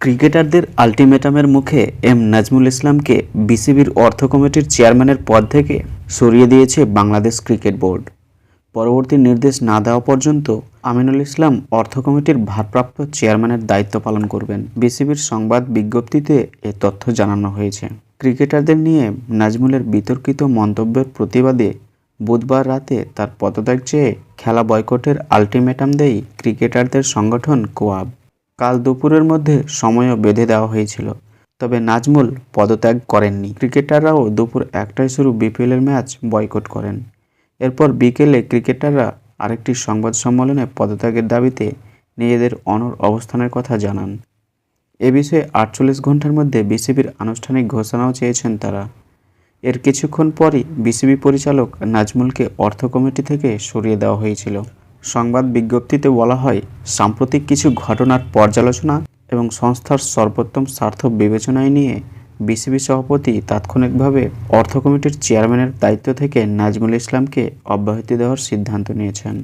ক্রিকেটারদের আলটিমেটামের মুখে এম নাজমুল ইসলামকে বিসিবির অর্থ কমিটির চেয়ারম্যানের পদ থেকে সরিয়ে দিয়েছে বাংলাদেশ ক্রিকেট বোর্ড। পরবর্তী নির্দেশ না দেওয়া পর্যন্ত আমিনুল ইসলাম অর্থ কমিটির ভারপ্রাপ্ত চেয়ারম্যানের দায়িত্ব পালন করবেন। বিসিবির সংবাদ বিজ্ঞপ্তিতে এ তথ্য জানানো হয়েছে। ক্রিকেটারদের নিয়ে নাজমুলের বিতর্কিত মন্তব্যের প্রতিবাদে বুধবার রাতে তার পদত্যাগ চেয়ে খেলা বয়কটের আলটিমেটাম দেয় ক্রিকেটারদের সংগঠন কোয়াব। কাল দুপুরের মধ্যে সময়ও বেঁধে দেওয়া হয়েছিল। তবে নাজমুল পদত্যাগ করেননি। ক্রিকেটাররাও দুপুর একটায় শুরু বিপিএলের ম্যাচ বয়কট করেন। এরপর বিকেলে ক্রিকেটাররা আরেকটি সংবাদ সম্মেলনে পদত্যাগের দাবিতে নিজেদের অনর অবস্থানের কথা জানান। এ বিষয়ে আটচল্লিশ ঘণ্টার মধ্যে বিসিবির আনুষ্ঠানিক ঘোষণাও চেয়েছেন তারা। এর কিছুক্ষণ পরই বিসিবি পরিচালক নাজমুলকে অর্থ কমিটি থেকে সরিয়ে দেওয়া হয়েছিল। সংবাদ বিজ্ঞপ্তিতে বলা হয়, সাম্প্রতিক কিছু ঘটনার পর্যালোচনা এবং সংস্থার সর্বোত্তম স্বার্থ বিবেচনায় নিয়ে বিসিবি সভাপতি তাৎক্ষণিকভাবে অর্থ কমিটির চেয়ারম্যানের দায়িত্ব থেকে নাজমুল ইসলামকে অব্যাহতি দেওয়ার সিদ্ধান্ত নিয়েছেন।